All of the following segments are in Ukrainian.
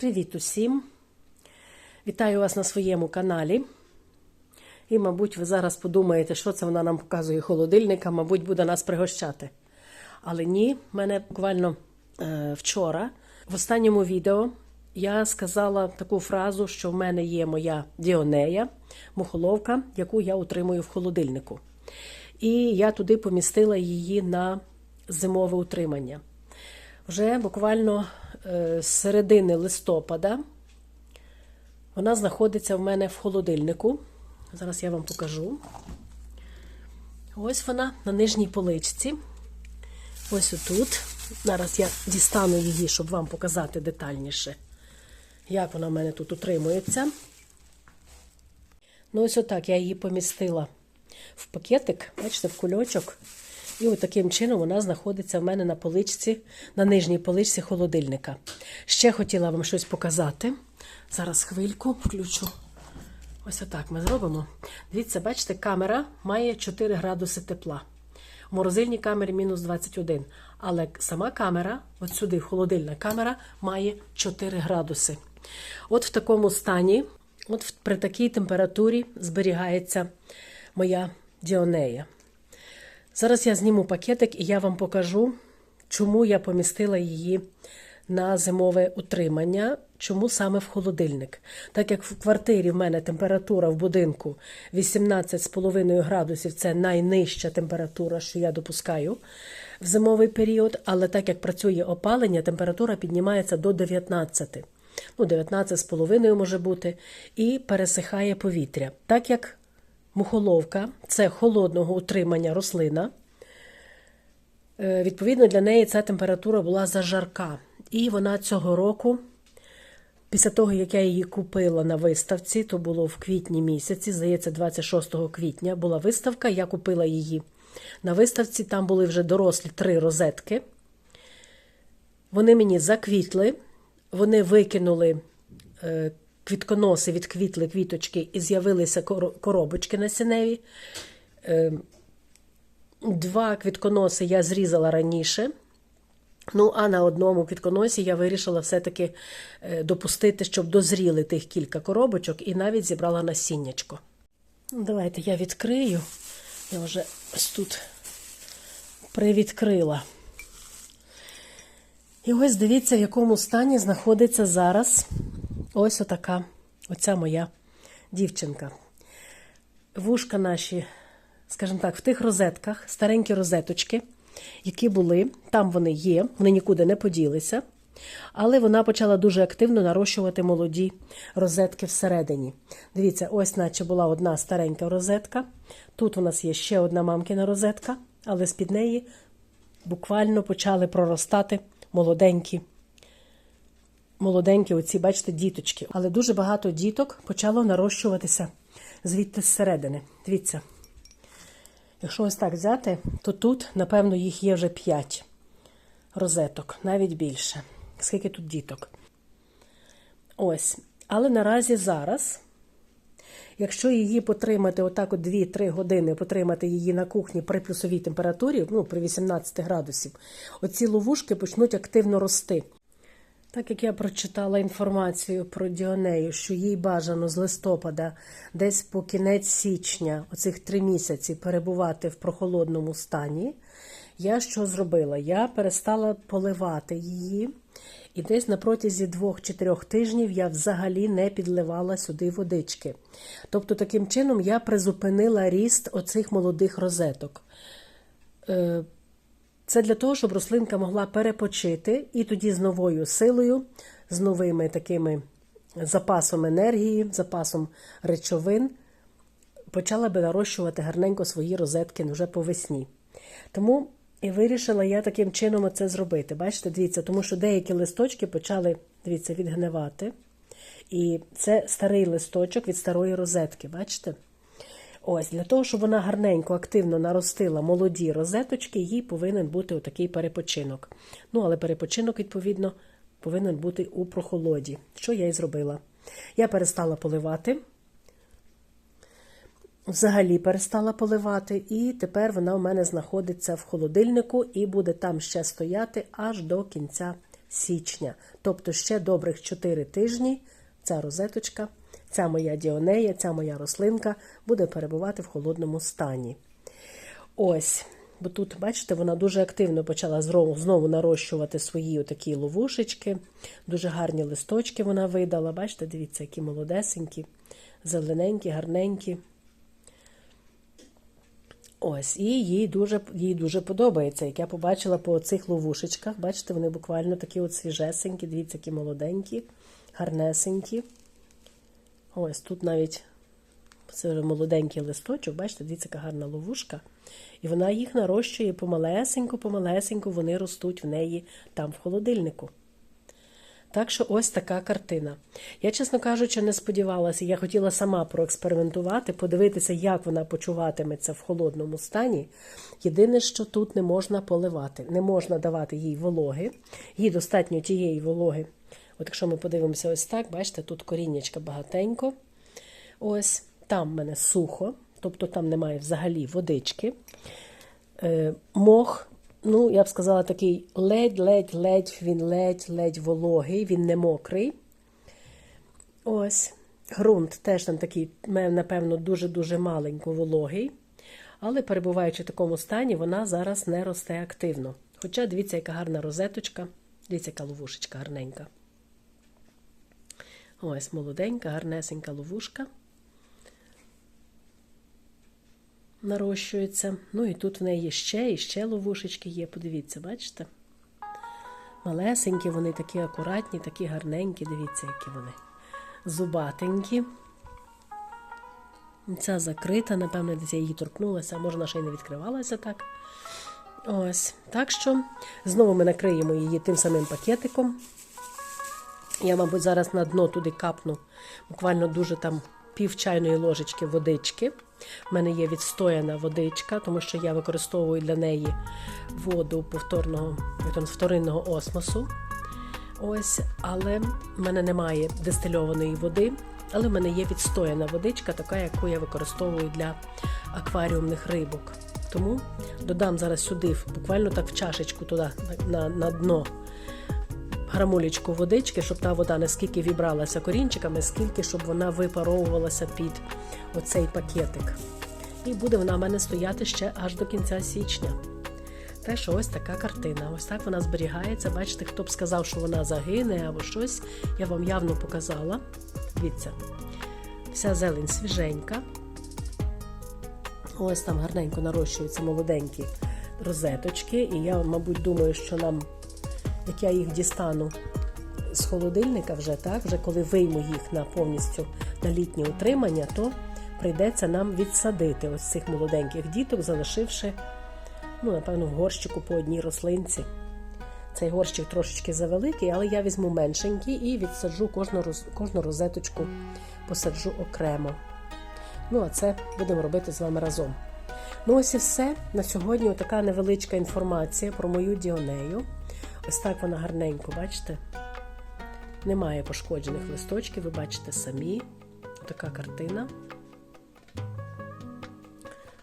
Привіт усім! Вітаю вас на своєму каналі. І, мабуть, ви зараз подумаєте, що це вона нам показує холодильника, мабуть, буде нас пригощати. Але ні, мене буквально е, вчора в останньому відео я сказала таку фразу, що в мене є моя діонея, мухоловка, яку я утримую в холодильнику. І я туди помістила її на зимове утримання. Вже буквально з середини листопада вона знаходиться в мене в холодильнику. Зараз я вам покажу. Ось вона на нижній поличці. Ось отут. Зараз я дістану її, щоб вам показати детальніше, як вона в мене тут утримується. Ну, ось отак я її помістила в пакетик, бачите, в кульочок. І от таким чином вона знаходиться в мене на поличці, на нижній поличці холодильника. Ще хотіла вам щось показати. Зараз хвильку включу. Ось отак ми зробимо. Дивіться, бачите, камера має 4 градуси тепла. В морозильній камері мінус 21. Але сама камера, от сюди холодильна камера, має 4 градуси. От в такому стані, от при такій температурі зберігається моя діонея. Зараз я зніму пакетик і я вам покажу, чому я помістила її на зимове утримання, чому саме в холодильник. Так як в квартирі в мене температура в будинку 18,5 градусів це найнижча температура, що я допускаю в зимовий період, але так як працює опалення, температура піднімається до 19. Ну, 19,5 може бути, і пересихає повітря. Так як мухоловка це холодного утримання рослина. Е, Відповідно, для неї ця температура була зажарка. І вона цього року, після того, як я її купила на виставці, то було в квітні місяці, здається, 26 квітня була виставка, я купила її на виставці, там були вже дорослі три розетки. Вони мені заквітли, вони викинули е, квітконоси, відквітли квіточки і з'явилися коробочки насінневі. Два квітконоси я зрізала раніше. Ну, а на одному квітконосі я вирішила все-таки допустити, щоб дозріли тих кілька коробочок, і навіть зібрала насіннячко. Давайте я відкрию. Я вже тут привідкрила. І ось дивіться, в якому стані знаходиться зараз ось отака, оця моя дівчинка. Вушка наші, скажімо так, в тих розетках, старенькі розеточки, які були, там вони є, вони нікуди не поділися. Але вона почала дуже активно нарощувати молоді розетки всередині. Дивіться, ось, наче була одна старенька розетка. Тут у нас є ще одна мамкина розетка, але з-під неї буквально почали проростати молоденькі. Молоденькі, оці, бачите, діточки. Але дуже багато діток почало нарощуватися звідти зсередини. Дивіться. Якщо ось так взяти, то тут, напевно, їх є вже 5 розеток, навіть більше. Скільки тут діток? Ось. Але наразі зараз, якщо її потримати отак от 2-3 години, потримати її на кухні при плюсовій температурі, ну, при 18 градусів, оці ловушки почнуть активно рости. Так як я прочитала інформацію про Діонею, що їй бажано з листопада, десь по кінець січня, оцих три місяці, перебувати в прохолодному стані, я що зробила? Я перестала поливати її, і десь на протязі двох чи трьох тижнів я взагалі не підливала сюди водички. Тобто, таким чином я призупинила ріст оцих молодих розеток. Це для того, щоб рослинка могла перепочити і тоді з новою силою, з новими такими запасом енергії, запасом речовин, почала би нарощувати гарненько свої розетки вже по весні. Тому і вирішила я таким чином це зробити. Бачите, дивіться, тому що деякі листочки почали, дивіться, відгнивати. І це старий листочок від старої розетки, бачите? Ось, для того, щоб вона гарненько, активно наростила молоді розеточки, їй повинен бути отакий перепочинок. Ну, але перепочинок, відповідно, повинен бути у прохолоді. Що я і зробила? Я перестала поливати, взагалі перестала поливати, і тепер вона у мене знаходиться в холодильнику і буде там ще стояти аж до кінця січня. Тобто ще добрих 4 тижні ця розеточка, ця моя діонея, ця моя рослинка буде перебувати в холодному стані. Ось, бо тут, бачите, вона дуже активно почала знову, нарощувати свої такі ловушечки. Дуже гарні листочки вона видала. Бачите, дивіться, які молодесенькі, зелененькі, гарненькі. Ось, і їй дуже, їй дуже подобається. Як я побачила по цих ловушечках, бачите, вони буквально такі от свіжесенькі, дивіться, які молоденькі, гарнесенькі. Ось тут навіть це вже молоденький листочок, бачите, дивіться, яка гарна ловушка. І вона їх нарощує помалесеньку, помалесеньку, вони ростуть в неї там в холодильнику. Так що ось така картина. Я, чесно кажучи, не сподівалася. Я хотіла сама проекспериментувати, подивитися, як вона почуватиметься в холодному стані. Єдине, що тут не можна поливати, не можна давати їй вологи. Їй достатньо тієї вологи. От якщо ми подивимося ось так, бачите, тут коріннячка багатенько. Ось там в мене сухо, тобто там немає взагалі водички. Е, мох, ну, я б сказала, такий ледь-ледь-ледь, він ледь-ледь вологий, він не мокрий. Ось. Грунт теж там такий, напевно, дуже-дуже маленько вологий. Але перебуваючи в такому стані, вона зараз не росте активно. Хоча, дивіться, яка гарна розеточка, дивіться, яка ловушечка гарненька. Ось молоденька, гарнесенька ловушка. нарощується. Ну і тут в неї ще і ще ловушечки є. Подивіться, бачите? Малесенькі, вони такі акуратні, такі гарненькі, дивіться, які вони. Зубатенькі. Ця закрита, напевно, десь я її торкнулася, а може вона ще й не відкривалася так. Ось. Так що знову ми накриємо її тим самим пакетиком. Я, мабуть, зараз на дно туди капну буквально дуже там пів чайної ложечки водички. У мене є відстояна водичка, тому що я використовую для неї воду повторного вторинного осмосу. Ось, але в мене немає дистильованої води, але в мене є відстояна водичка, така, яку я використовую для акваріумних рибок. Тому додам зараз сюди, буквально так в чашечку туди на, на дно грамулечку водички, щоб та вода наскільки вібралася корінчиками, скільки щоб вона випаровувалася під оцей пакетик. І буде вона в мене стояти ще аж до кінця січня. Те, що ось така картина. Ось так вона зберігається. Бачите, хто б сказав, що вона загине або щось, я вам явно показала. Дивіться, вся зелень свіженька. Ось там гарненько нарощуються молоденькі розеточки. І я, мабуть, думаю, що нам, як я їх дістану з холодильника, вже так, вже коли вийму їх на повністю на літнє утримання, то прийдеться нам відсадити ось цих молоденьких діток, залишивши, ну, напевно, в горщику по одній рослинці. Цей горщик трошечки завеликий, але я візьму меншенький і відсаджу кожну кожну розеточку, посаджу окремо. Ну, а це будемо робити з вами разом. Ну, ось і все. На сьогодні така невеличка інформація про мою діонею. Ось так вона гарненько, бачите? Немає пошкоджених листочків, ви бачите самі. Така картина.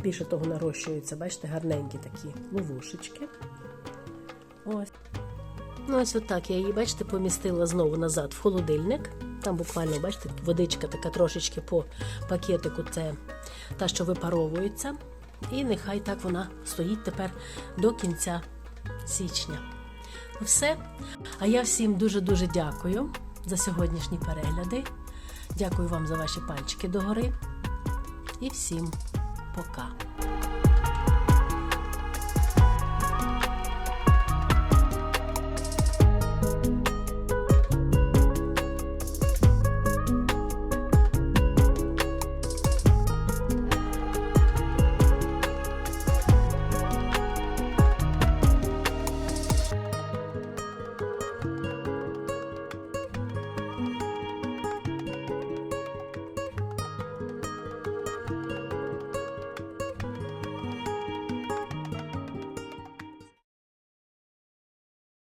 Більше того, нарощуються, бачите, гарненькі такі ловушечки. Ось. Ну, ось отак я її, бачите, помістила знову назад в холодильник. Там буквально, бачите, водичка така трошечки по пакетику, це та, що випаровується. І нехай так вона стоїть тепер до кінця січня. Все. А я всім дуже-дуже дякую за сьогоднішні перегляди. Дякую вам за ваші пальчики догори. І всім пока.